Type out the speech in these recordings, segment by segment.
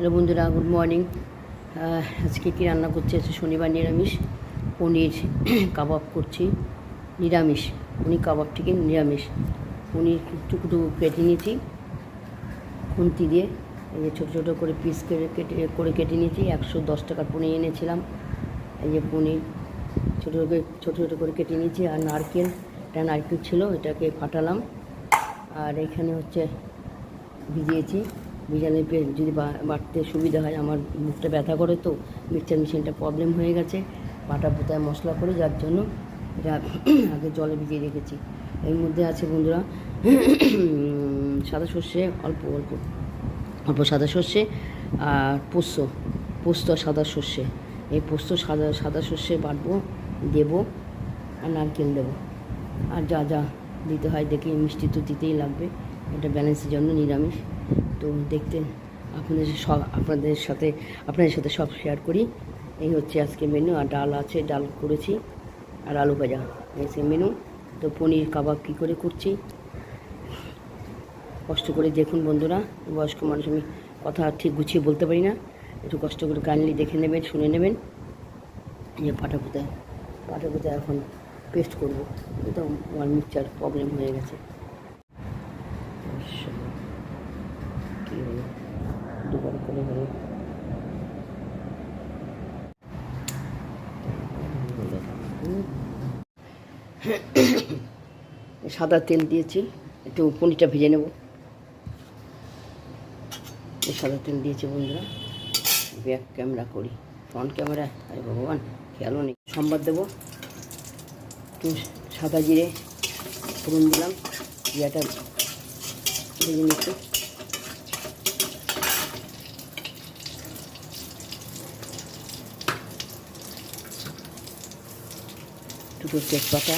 Hello বন্ধুরা, good morning. আজকে কী রান্না করছি? আজকে শনিবার নিরামিষ। পনির কাবাব করছি। নিরামিষ। পনির কাবাব থেকে নিরামিষ। পনির টুকরো কেটে নিয়েছি। খুন্তি দিয়ে এই যে ছোটো ছোটো করে পিস কেটে কেটে, করে কেটে নিয়েছি। একশো দশ টাকার পনির এনেছিলাম। এই যে পনির ছোটো ছোটো ছোটো ছোটো করে কেটে নিয়েছি। আর নারকেল, একটা নারকেল ছিল এটাকে ফাটালাম। আর এখানে হচ্ছে ভিজিয়েছি। পে যদি বা- বাটতে সুবিধা হয়, আমার মুখটা ব্যথা করে তো মিক্সচার মেশিনটা প্রবলেম হয়ে গেছে। বাটা পোতায় মশলা করে, যার জন্য এটা আগে জলে ভিজিয়ে রেখেছি। এর মধ্যে আছে বন্ধুরা সাদা সর্ষে, অল্প অল্প অল্প সাদা সর্ষে আর পোস্ত পোস্ত আর সাদা সর্ষে। এই পোস্ত, সাদা সাদা সর্ষে বাটবো, দেবো আর নারকেল দেবো। আর যা যা দিতে হয় দেখে মিষ্টি তো দিতেই লাগবে। এটা ব্যালেন্সের জন্য নিরামিষ। তো দেখতে আপনাদের সব, আপনাদের সাথে আপনাদের সাথে সব শেয়ার করি। এই হচ্ছে আজকে মেনু আর ডাল আছে, ডাল করেছি, আর আলু ভাজা। এই মেনু তো পনির কাবাব কী করে করছি? কষ্ট করে দেখুন বন্ধুরা, বয়স্ক মানুষ, আমি কথা ঠিক গুছিয়ে বলতে পারি না। একটু কষ্ট করে কাইন্ডলি দেখে নেবেন, শুনে নেবেন। যে পাটা পোতায় এখন পেস্ট করব। এটা আমার মিক্সচার প্রবলেম হয়ে গেছে। দুবার করে হলো সাদা তেল দিয়েছি একটু পনিরটা ভেজে নেব। সাদা তেল দিয়েছি বন্ধুরা। ব্যাক ক্যামেরা করি। Front camera. আরে ভগবান, খেয়ালও নেই। সম্বাদ দেবো। একটু সাদা জিরে ফোড়ন দিলাম। জিরাটা ভেজে নিচ্ছি দুটো তেজপাতা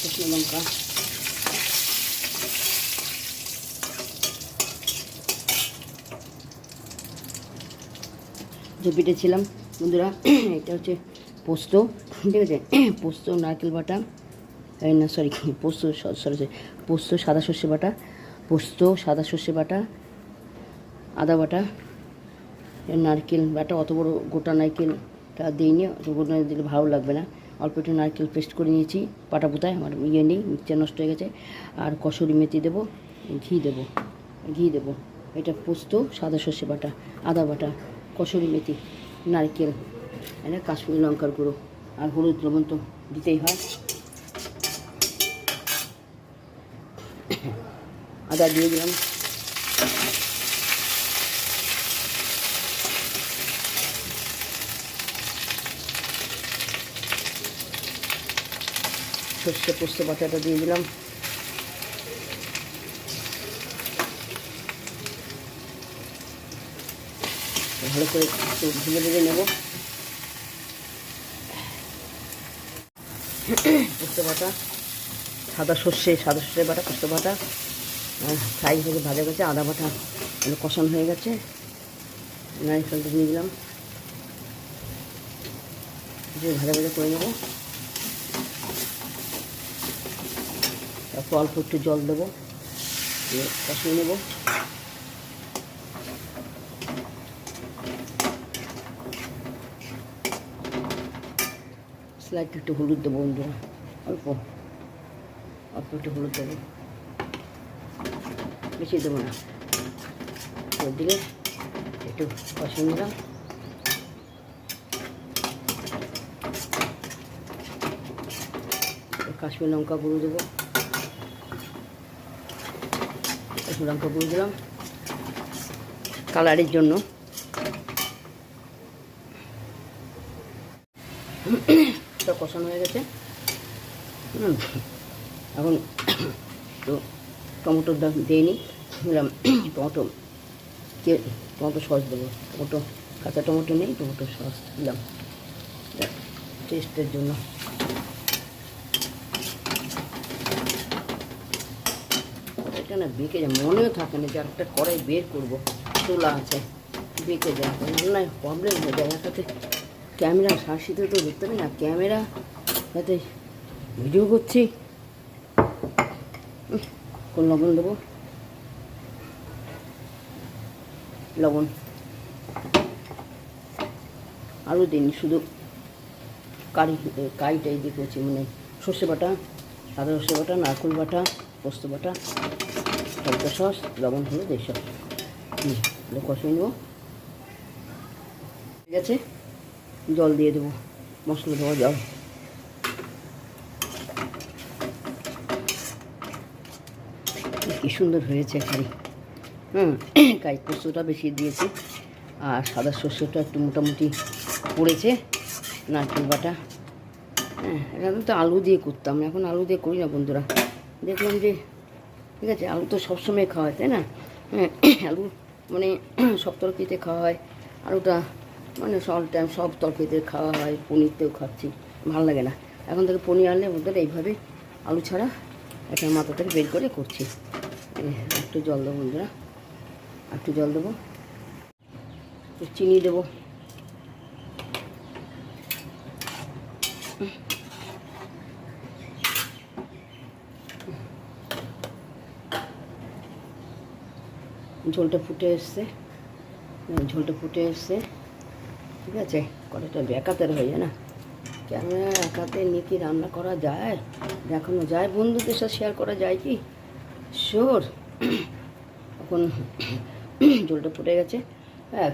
শুকনো লঙ্কা যে পিটেছিলাম বন্ধুরা, এটা হচ্ছে পোস্ত, ঠিক আছে? পোস্ত, নারকেল বাটা না সরি পোস্ত সরি সরি পোস্ত, সাদা সর্ষে বাটা, পোস্ত, সাদা সর্ষে বাটা, আদা বাটা নারকেল বাটা, অত বড় গোটা নারকেলটা দিইনি গোটা দিলে ভালো লাগবে না। অল্প একটু নারকেল পেস্ট করে নিয়েছি পাটা পুতায় আমার ইয়ে নেই, মিক্সচার নষ্ট হয়ে গেছে। আর কসুরি মেথি দেবো, ঘি দেবো ঘি দেবো। এটা পোস্ত, সাদা সর্ষে বাটা, আদা বাটা, কসুরি মেথি, নারকেল এটা কাশ্মীরি লঙ্কার গুঁড়ো, আর হলুদ লবণ তো দিতেই হয়। আদা দিয়ে দিলাম। সর্ষে পোস্ত বাটাটা দিয়ে দিলাম। ভালো করে একটু ভেজে ভেজে নেব। পোস্ত বাটা। সাদা সর্ষে সাদা সর্ষে বাটা, পোস্ত বাটা ফ্রাই হয়ে ভাজা গেছে আদা বাটা কষানো হয়ে গেছে। নারিকেলটা দিয়ে দিলাম। দিয়ে ভাজা ভাজা করে নেব। তারপর অল্প একটু জল দেবো। দিয়ে কষিয়ে নেব। স্লাইড একটু হলুদ দেবো বন্ধুরা, অল্প। অল্প একটু হলুদ দেবো বেশি দেবো না। ওর দিলে একটু কষিয়ে নিলাম কাশ্মীর লঙ্কা গুঁড়ো দেবো। একটু লঙ্কা গুঁড়ো দিলাম। কালারের জন্য। কষানো হয়ে গেছে। হুম, এখন তো টমেটো দিইনি দিলাম টমেটো, কে, টমেটো সস দেবো। টমেটো, কাঁচা টমেটো নেই, টমেটো সস দিলাম। টেস্টের জন্য। এটা না বেঁকে যায়, মনেও থাকে না যে একটা কড়াই বের করব। তোলা আছে, বেঁকে যায়। রান্নায় প্রবলেম হয়ে যায়। একাতে ক্যামেরা শাসিতে তো দেখতে পাই না। ক্যামেরা যাতে ভিডিও করছি। লবণ দেবো? লবণ। আলু দিইনি, শুধু কারি কারিটাই দিয়ে করছি মানে সর্ষে বাটা সাদা সর্ষে বাটা, নারকেল বাটা, পোস্ত বাটা, টমেটো সস, লবণ এইসব হুম এগুলো কষিয়ে নেব। ঠিক আছে? জল দিয়ে দেবো, মশলা দেওয়া জল। কি সুন্দর হয়েছে কারি হুম কারি পোস্তটা বেশি দিয়েছি। আর সাদা সর্ষেটা একটু মোটামুটি পড়েছে, নারকেল বাটা। হ্যাঁ এটা তো আলু দিয়ে করতাম, এখন আলু দিয়ে করি না বন্ধুরা। দেখলাম যে, ঠিক আছে, আলু তো সবসময় খাওয়া হয়, তাই না? হ্যাঁ আলু মানে সব তরকারিতে খাওয়া হয়। আলুটা মানে সব টাইম সব তরকারিতে খাওয়া হয়, পনিরতেও খাচ্ছি, ভালো লাগে না। এখন থেকে পনির আনলে বন্ধুরা এইভাবে আলু ছাড়া একটা মাথা থেকে বের করে করছি। একটু জল দেবো বন্ধুরা। একটু জল দেবো। একটু চিনি দেবো। ঝোলটা ফুটে এসছে। ঝোলটা ফুটে এসছে। ঠিক আছে? কড়াইটা একাতের হয়ে যায় না? ক্যামেরা একাতে কি রান্না করা যায়? দেখানো যায় বন্ধুদের সাথে শেয়ার করা যায় কি? শিওর এখন জলটা ফুটে গেছে। হ্যাঁ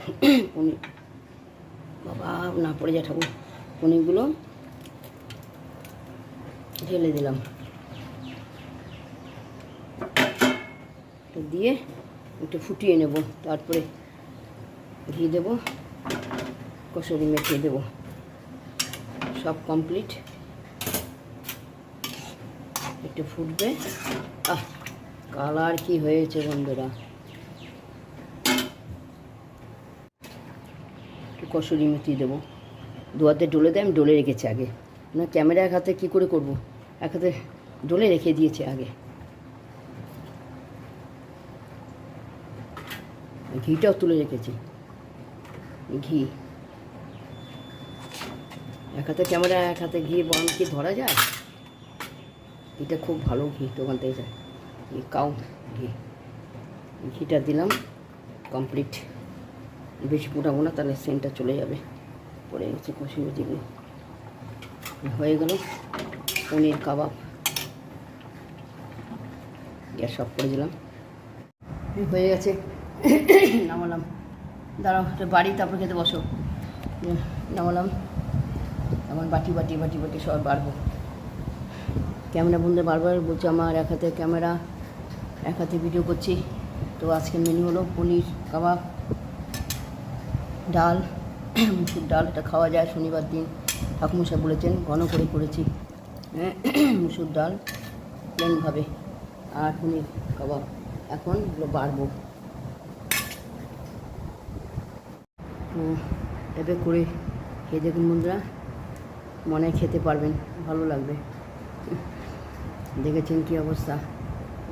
বাবা, না পড়ে যায় ঠাকুর। পনিরগুলো ঢেলে দিলাম। দিয়ে একটু ফুটিয়ে নেব। তারপরে ঘি দেবো, কসুরি মেখে দেবো। সব কমপ্লিট একটু ফুটবে। আহ কালার কি হয়েছে বন্ধুরা? একটু কসুরি মেথি দেবো। দু হাতে ডলে দেয় আমি ডলে রেখেছি আগে। না, ক্যামেরা এক হাতে কী করে করব? এক হাতে ডলে রেখে দিয়েছে আগে। ঘিটাও তুলে রেখেছি। ঘি। এক হাতে ক্যামেরা, এক হাতে ঘি বন কি ধরা যায়? এটা খুব ভালো ঘি, দোকান থেকে যায়। কাউ ঘি ঘিটা দিলাম কমপ্লিট বেশি ফুটাবো না, তাহলে সেন্টটা চলে যাবে। পড়ে গেছে কষি কষিগুলো হয়ে গেল পনির কাবাব। গ্যাস অফ করে দিলাম। হয়ে গেছে। নামালাম। দাঁড়াও বাড়ি, তারপর খেতে বসো। নামালাম। আমার বাটি বাটি বাটি বাটি সব বাড়বো ক্যামেরা বন্ধু, বারবার বলছে আমার এক হাতে ক্যামেরা। এক হাতে ভিডিও করছি। তো আজকে মেনু হলো পনির কাবাব ডাল। মুসুর ডাল এটা খাওয়া যায় শনিবার দিন। ঠাকুমশাই বলেছেন ঘন করে করেছি। হ্যাঁ, মুসুর ডাল প্লেনভাবে আর পনির কাবাব। এখন এগুলো বাড়বো। তো এভাবে করে খেয়ে দেখুন বন্ধুরা মনে খেতে পারবেন ভালো লাগবে। দেখেছেন কী অবস্থা।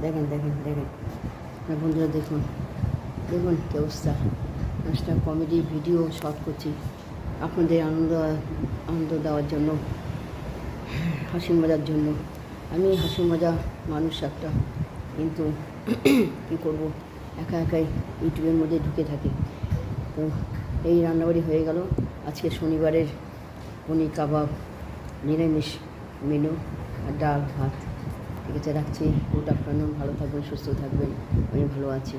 দেখেন দেখেন দেখেন। হ্যাঁ বন্ধুরা, দেখুন। দেখুন কী অবস্থা। পাঁচটা কমেডি ভিডিও শর্ট করছি। আপনাদের আনন্দ আনন্দ দেওয়ার জন্য হাসি মজার জন্য। আমি হাসি মজা মানুষ একটা, কিন্তু কী করব? একা একাই ইউটিউবের মধ্যে ঢুকে থাকি। তো এই রান্নাবাড়ি হয়ে গেল। আজকে শনিবারের পনির কাবাব, নিরামিষ মেনু আর ডাল, ভাত। ঠিক আছে রাখছি। গুড আফটারনুন ভালো থাকবেন সুস্থ থাকবেন। আমি ভালো আছি।